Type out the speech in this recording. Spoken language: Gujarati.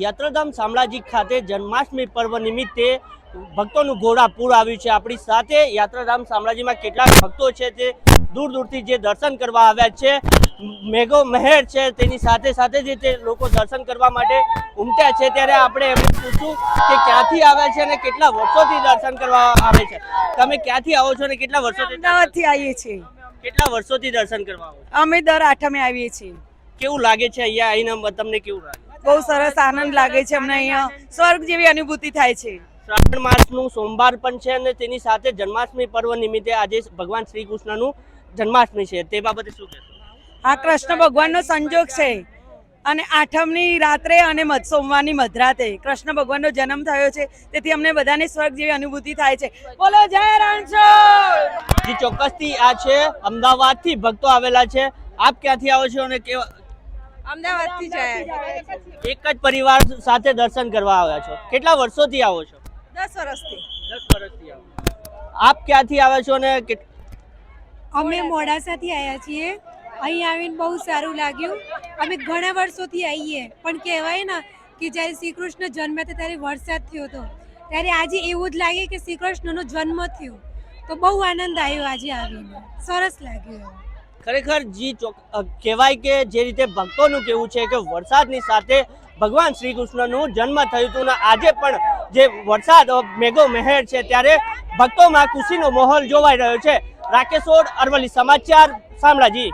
યાત્રાધામ શામળાજી ખાતે જન્માષ્ટમી પર્વ નિમિત્તે ભક્તોનું ઘોડાપૂર આવ્યું છે. આપણી સાથે યાત્રાધામ શામળાજીમાં કેટલાક ભક્તો છે તે દૂર દૂરથી જે દર્શન કરવા આવ્યા છે. મેઘો મહેર છે તેની સાથે સાથે જે તે લોકો દર્શન કરવા માટે ઉમટ્યા છે. ત્યારે આપણે એમને પૂછ્યું કે ક્યાંથી આવ્યા છે અને કેટલા વર્ષોથી દર્શન કરવા આવે છે. તમે ક્યાંથી આવો છો અને કેટલા વર્ષોથી અમદાવાદથી આવીએ છીએ. કેટલા વર્ષોથી દર્શન કરવા આવો અમે દર આઠમે આવીએ છીએ. કેવું લાગે છે અહીંયા આવીને? તમને કેવું લાગે? બહુ સરસ આનંદ લાગે છે અમને અહીંયા. સ્વર્ગ જેવી અનુભૂતિ થાય છે. શ્રાવણ માસનું સોમવાર પણ છે અને તેની સાથે જન્માષ્ટમી પર્વ નિમિત્તે આજે ભગવાન શ્રી કૃષ્ણનું જન્માષ્ટમી છે. તે બાબતે શું કહેશો? આ કૃષ્ણ ભગવાનનો સંજોગ છે. અને આઠમની રાત્રે અને મધ સોમવારની મધરાતે કૃષ્ણ ભગવાનનો જન્મ થયો છે. તેથી અમને બધાને સ્વર્ગ જેવી અનુભૂતિ થાય છે. બોલો જય રણછોડ! જી ચોક્કસથી આ છે. અમદાવાદથી ભક્તો આવેલા છે. આપ ક્યાંથી આવો છો અને કેવા અમદાવાદથી જાય એક જ પરિવાર સાથે દર્શન કરવા આવ્યા છો. કેટલા વર્ષોથી આવો છો? દસ વર્ષથી. દસ વર્ષથી આવો. આપ ક્યાંથી આવ્યા છો અને કેટ- અમે મોડાસાથી આવ્યા છીએ. અહીં આવીને બહુ સારું લાગ્યું. અમે ઘણા વર્ષોથી આવીએ. પણ કહેવાય ને કે જ્યારે શ્રી કૃષ્ણ જન્મ હતો ત્યારે વરસાદ થયો હતો. ત્યારે આજે એવું જ લાગે કે શ્રી કૃષ્ણનો જન્મ થયો. તો બહુ આનંદ આવ્યો આજે આવીને. સરસ લાગ્યું ખરેખર જી કહેવાય કે જે રીતે ભક્તોનું કેવું છે કે વરસાદની સાથે ભગવાન શ્રી કૃષ્ણનું જન્મ થયું હતું અને આજે પણ જે વરસાદ મેઘો મહેર છે ત્યારે ભક્તોમાં ખુશીનો માહોલ જોવાઈ રહ્યો છે. રાકેશોર અરવલ્લી સમાચાર, શામળાજી.